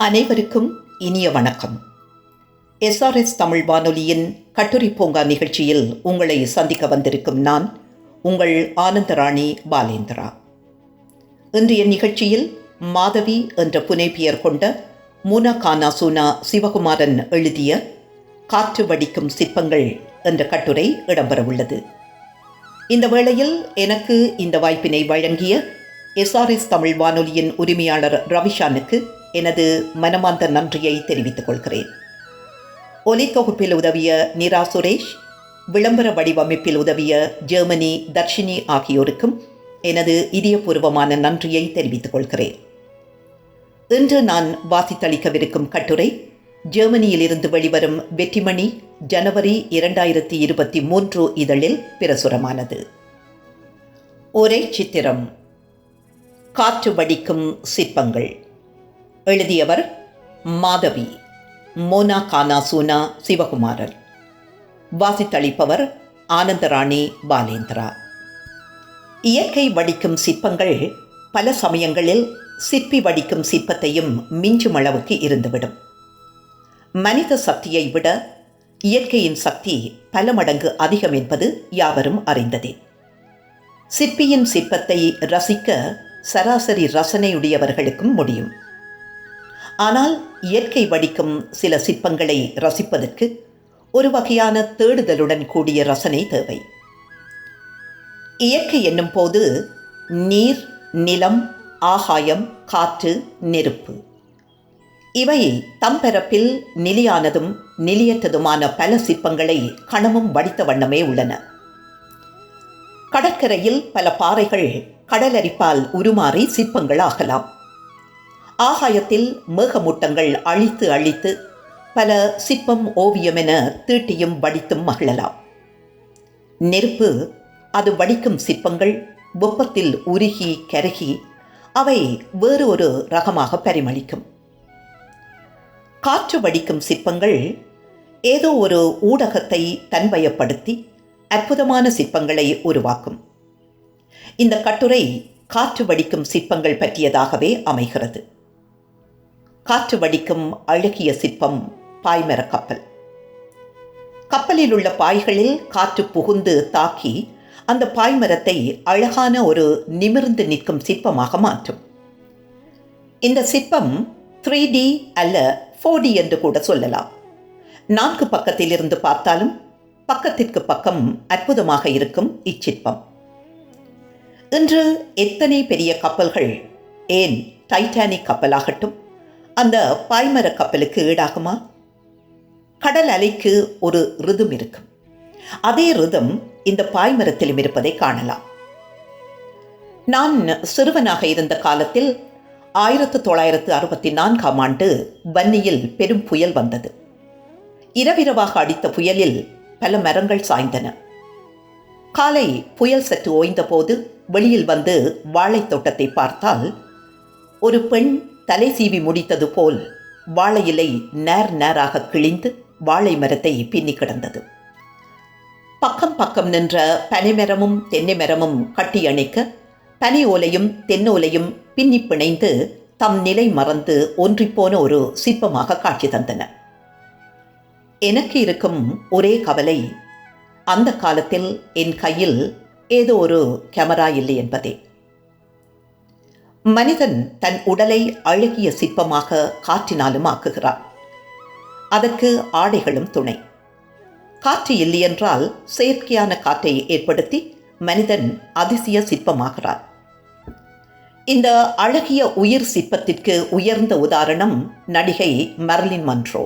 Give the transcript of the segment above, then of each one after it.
அனைவருக்கும் இனிய வணக்கம். எஸ்ஆர்எஸ் தமிழ் வானொலியின் கட்டுரை பூங்கா நிகழ்ச்சியில் உங்களை சந்திக்க வந்திருக்கும் நான் உங்கள் ஆனந்தராணி பாலேந்திரா. இன்றைய நிகழ்ச்சியில் மாதவி என்ற புனைப்பியர் கொண்ட மூனா கானா சூனா சிவகுமாரன் எழுதிய காற்று வடிக்கும் சிற்பங்கள் என்ற கட்டுரை இடம்பெறவுள்ளது. இந்த வேளையில் எனக்கு இந்த வாய்ப்பினை வழங்கிய எஸ்ஆர்எஸ் தமிழ் வானொலியின் உரிமையாளர் ரவிஷானுக்கு எனது மனமார்ந்த நன்றியை தெரிவித்துக் கொள்கிறேன். ஒலி தொகுப்பில் உதவிய நிரா சுரேஷ் விளம்பர வடிவமைப்பில் உதவிய ஜெர்மனி தர்ஷினி ஆகியோருக்கும் எனது இதயபூர்வமான நன்றியை தெரிவித்துக் கொள்கிறேன். இன்று நான் வாசித்தளிக்கவிருக்கும் கட்டுரை ஜெர்மனியிலிருந்து வெளிவரும் வெற்றிமணி ஜனவரி இரண்டாயிரத்தி இருபத்தி மூன்று இதழில் பிரசுரமானது. ஒரே சித்திரம் காற்று வடிக்கும் சிற்பங்கள். எழுதியவர் மாதவி மோனா கானா சூனா சிவகுமாரன் வாசித்தளிப்பவர் ஆனந்தராணி பாலேந்திரா. இயற்கை வடிக்கும் சிற்பங்கள் பல சமயங்களில் சிற்பி வடிக்கும் சிற்பத்தையும் மிஞ்சும் அளவுக்கு இருந்துவிடும். மனித சக்தியை விட இயற்கையின் சக்தி பல மடங்கு அதிகம் என்பது யாவரும் அறிந்ததே. சிற்பியின் சிற்பத்தை ரசிக்க சராசரி ரசனையுடையவர்களுக்கும் முடியும். ஆனால் இயற்கை வடிக்கும் சில சிற்பங்களை ரசிப்பதற்கு ஒரு வகையான தேடுதலுடன் கூடிய ரசனை தேவை. இயற்கை என்னும் போது நீர் நிலம் ஆகாயம் காற்று நெருப்பு. இவை தம்பரப்பில் நிலையானதும் நிலையற்றதுமான பல சிற்பங்களை கணமும் வடித்த வண்ணமே உள்ளன. கடற்கரையில் பல பாறைகள் கடலரிப்பால் உருமாறி சிற்பங்கள் ஆகலாம் ஆகாயத்தில் மேகமூட்டங்கள் அழித்து அழித்து பல சிற்பம் ஓவியம் என தீட்டியும் வடித்தும் மகிழலாம் நெருப்பு அது வடிக்கும் சிற்பங்கள் வெப்பத்தில் உருகி கருகி அவை வேறு ஒரு ரகமாக பரிமளிக்கும். காற்று வடிக்கும் சிற்பங்கள் ஏதோ ஒரு ஊடகத்தை தன்வயப்படுத்தி அற்புதமான சிற்பங்களை உருவாக்கும். இந்த கட்டுரை காற்று வடிக்கும் சிற்பங்கள் பற்றியதாகவே அமைகிறது. காற்று வடிக்கும் அழகிய சிற்பம் பாய்மர கப்பல். கப்பலில் உள்ள பாய்களில் காற்று புகுந்து தாக்கி அந்த பாய்மரத்தை அழகான ஒரு நிமிர்ந்து நிற்கும் சிற்பமாக மாற்றும். இந்த சிற்பம் த்ரீ டி அல்ல ஃபோர் டி என்று கூட சொல்லலாம். நான்கு பக்கத்திலிருந்து பார்த்தாலும் பக்கத்திற்கு பக்கம் அற்புதமாக இருக்கும் இச்சிற்பம். இன்று எத்தனை பெரிய கப்பல்கள் ஏன் டைட்டானிக் கப்பலாகட்டும் அந்த பாய்மர கப்பலுக்கு ஈடாகுமா? கடல் அலைக்கு ஒரு ரிதம் இருக்கும். அதே ரிதம் இந்த பாய்மரத்திலும் இருப்பதை காணலாம். நான் சிறுவனாக இருந்த காலத்தில் ஆயிரத்து தொள்ளாயிரத்து அறுபத்தி நான்காம் ஆண்டு வன்னியில் பெரும் புயல் வந்தது. இரவிரவாக அடித்த புயலில் பல மரங்கள் சாய்ந்தன. காலை புயல் சற்று ஓய்ந்தபோது வெளியில் வந்து வாழைத் தோட்டத்தை பார்த்தால் ஒரு பெண் தலை சீவி முடித்தது போல் வாழை இலை நேர் நேராக கிழிந்து வாழை மரத்தை பின்னி கிடந்தது. பக்கம் பக்கம் நின்ற பனைமரமும் தென்னை மரமும் கட்டி அணைக்க பனை ஓலையும் தென்னோலையும் பின்னி பிணைந்து தம் நிலை மறந்து ஒன்றிப்போன ஒரு சிற்பமாக காட்சி தந்தன. எனக்கு இருக்கும் ஒரே கவலை அந்த காலத்தில் என் கையில் ஏதோ ஒரு கேமரா இல்லை என்பதே. மனிதன் தன் உடலை அழகிய சிற்பமாக காற்றினாலும் ஆக்குகிறான் அதற்கு ஆடைகளும் துணை. காற்று இல்லையென்றால் செயற்கையான காற்றை ஏற்படுத்தி மனிதன் அதிசய சிற்பமாகிறான். இந்த அழகிய உயிர் சிற்பத்திற்கு உயர்ந்த உதாரணம் நடிகை மர்லின் மன்றோ.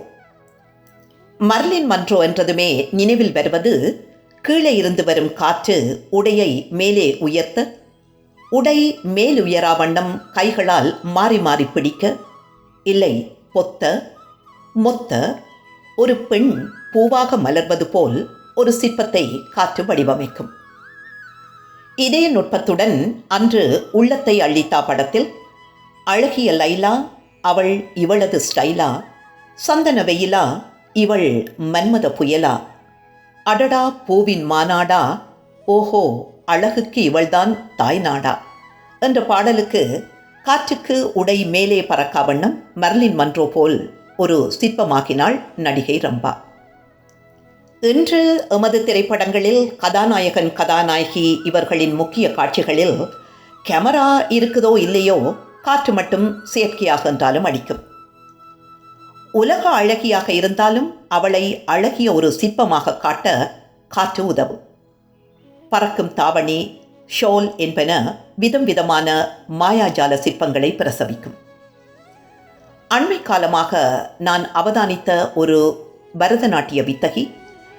மர்லின் மன்றோ என்றதுமே நினைவில் வருவது கீழே இருந்து வரும் காற்று உடையை மேலே உயர்த்த உடை மேலுயரா வண்ணம் கைகளால் மாறி மாறி பிடிக்க இல்லை பொத்த மொத்த ஒரு பெண் பூவாக மலர்வது போல் ஒரு சிற்பத்தை காற்று வடிவமைக்கும். இதே நுட்பத்துடன் அன்று உள்ளத்தை அள்ளித்தா படத்தில் அழகிய லைலா அவள் இவளது ஸ்டைலா சந்தன வெயிலா இவள் மன்மத புயலா அடடா பூவின் மாநாடா ஓஹோ அழகுக்கு இவள்தான் தாய் நாடா என்ற பாடலுக்கு காற்றுக்கு உடை மேலே பறக்கா வண்ணம் மர்லின் மன்றோ போல் ஒரு சிற்பமாக்கினாள் நடிகை ரம்பா. இன்று எமது திரைப்படங்களில் கதாநாயகன் கதாநாயகி இவர்களின் முக்கிய காட்சிகளில் கேமரா இருக்குதோ இல்லையோ காற்று மட்டும் செயற்கையாக என்றாலும் அடிக்கும். உலக அழகியாக இருந்தாலும் அவளை அழகிய ஒரு சிற்பமாக காட்ட காற்று உதவும். பறக்கும் தாவணி ஷோல் என்பன விதம் விதமான மாயாஜால சிற்பங்களை பிரசவிக்கும். அண்மை காலமாக நான் அவதானித்த ஒரு பரதநாட்டிய வித்தகி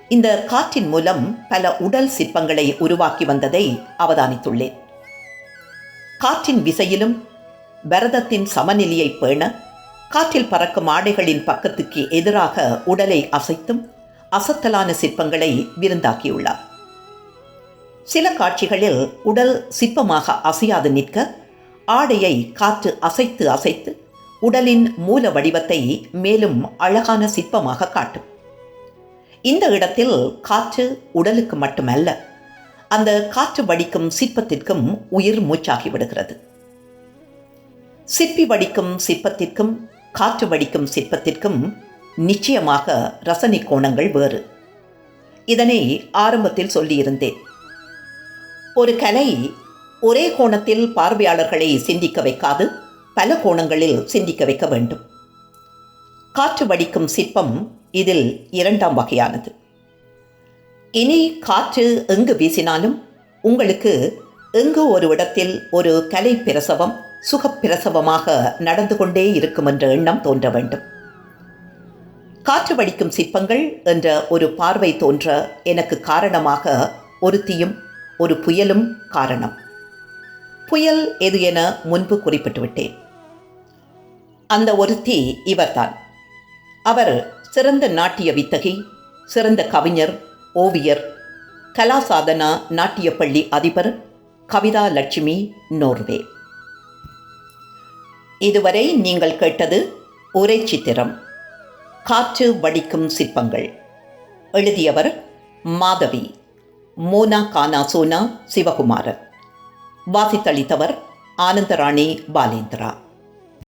இந்த காற்றின் மூலம் பல உடல் சிற்பங்களை உருவாக்கி வந்ததை அவதானித்துள்ளேன். காற்றின் விசையிலும் பரதத்தின் சமநிலையை பேண காற்றில் பறக்கும் ஆடைகளின் பக்கத்துக்கு எதிராக உடலை அசைத்தும் அசத்தலான சிற்பங்களை விருந்தாக்கியுள்ளார். சில காட்சிகளில் உடல் சிற்பமாக அசையாது நிற்க ஆடையை காற்று அசைத்து அசைத்து உடலின் மூல வடிவத்தை மேலும் அழகான சிற்பமாக காட்டும். இந்த இடத்தில் காற்று உடலுக்கு மட்டுமல்ல அந்த காற்று வடிக்கும் சிற்பத்திற்கும் உயிர் மூச்சாகி விடுகிறது. சிற்பி வடிக்கும் சிற்பத்திற்கும் காற்று வடிக்கும் சிற்பத்திற்கும் நிச்சயமாக ரசனை கோணங்கள் வேறு. இதனை ஆரம்பத்தில் சொல்லியிருந்தேன். ஒரு கலை ஒரே கோணத்தில் பார்வையாளர்களை சிந்திக்க வைக்காது பல கோணங்களில் சிந்திக்க வைக்க வேண்டும். காற்று வடிக்கும் சிற்பம் இதில் இரண்டாம் வகையானது. இனி காற்று எங்கு வீசினாலும் உங்களுக்கு எங்கு ஒரு இடத்தில் ஒரு கலை பிரசவம் சுகப்பிரசவமாக நடந்து கொண்டே இருக்கும் என்ற எண்ணம் தோன்ற வேண்டும். காற்று வடிக்கும் சிற்பங்கள் என்ற ஒரு பார்வை தோன்ற எனக்கு காரணமாக ஒருத்தியும் ஒரு புயலும் காரணம். புயல் எது என முன்பு குறிப்பிட்டு விட்டேன் அந்த ஒருத்தி இவர்தான். அவர் சிறந்த நாட்டிய வித்தகி சிறந்த கவிஞர் ஓவியர் கலாசாதனா நாட்டியப்பள்ளி அதிபர் கவிதா லட்சுமி நோர்வே. இதுவரை நீங்கள் கேட்டது ஒரே சித்திரம். காற்று வடிக்கும் சிற்பங்கள். எழுதியவர் மாதவி. மோனா கானா சோனா சிவகுமாரன். வாசித்தளித்தவர் ஆனந்தராணி பாலேந்திரா.